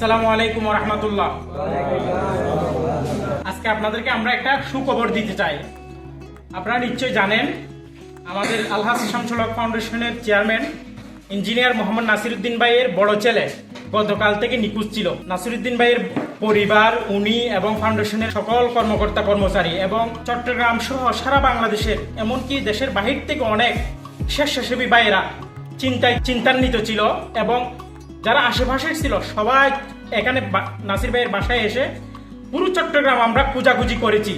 আসসালামু আলাইকুম রহমতুল্লাহ আজকে আপনাদেরকে আমরা একটা সুখবর দিতে চাই। আপনারা নিশ্চয়ই জানেন, আমাদের আলহাজ শামসুলক ফাউন্ডেশনের চেয়ারম্যান ইঞ্জিনিয়ার মোহাম্মদ নাসিরুদ্দিন ভাইয়ের বড় ছেলে গতকাল থেকে নিখোঁজ ছিল। নাসিরুদ্দিন ভাইয়ের পরিবার, উনি এবং ফাউন্ডেশনের সকল কর্মকর্তা, কর্মচারী এবং চট্টগ্রাম সহ সারা বাংলাদেশের, এমনকি দেশের বাহির থেকে অনেক স্বেচ্ছাসেবী ভাইয়েরা চিন্তায় চিন্তান্বিত ছিল এবং যারা আশেপাশে ছিল, সবাই এখানে নাসির ভাইয়ের বাসায় এসে পুরো চট্টগ্রাম আমরা খোঁজাখুঁজি করেছি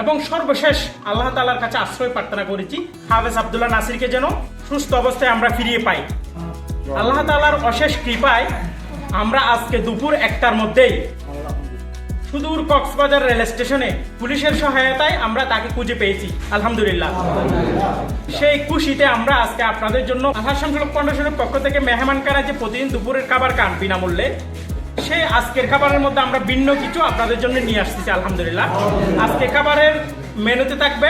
এবং সর্বশেষ আল্লাহ তালার কাছে আশ্রয় প্রার্থনা করেছি, হাফেজ আবদুল্লাহ নাসিরকে যেন সুস্থ অবস্থায় আমরা ফিরিয়ে পাই। আল্লাহ তালার অশেষ কৃপায় আমরা আজকে দুপুর একটার মধ্যেই সুদূর কক্সবাজার রেল স্টেশনে পুলিশের সহায়তায় আমরা তাকে খুঁজে পেয়েছি, আলহামদুলিল্লাহ। সেই খুশিতে আমরা আজকে আপনাদের জন্য আল্লাহ শামসুল ফাউন্ডেশনের পক্ষ থেকে মেহমান কারা যে প্রতিদিন দুপুরের খাবার খান বিনামূল্যে সেই আজকের খাবারের মধ্যে আমরা ভিন্ন কিছু আপনাদের জন্য নিয়ে আসতেছি, আলহামদুলিল্লাহ। আজকে খাবারের মেনুতে থাকবে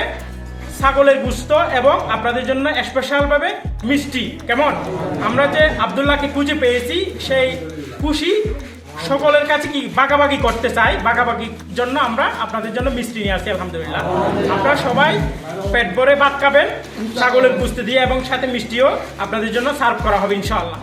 ছাগলের গুস্ত এবং আপনাদের জন্য স্পেশাল ভাবে মিষ্টি। কেমন? আমরা যে আবদুল্লাহকে খুঁজে পেয়েছি, সেই খুশি সকলের কাছে কি বাগাবাগি করতে চাই? বাগাবাগির জন্য আমরা আপনাদের জন্য মিষ্টি নিয়ে আসি আলহামদুলিল্লাহ। আপনারা সবাই পেট ভরে ভাত খাবেন, ছাগলের পুষ্টি দিয়ে এবং সাথে মিষ্টিও আপনাদের জন্য সার্ভ করা হবে, ইনশাআল্লাহ।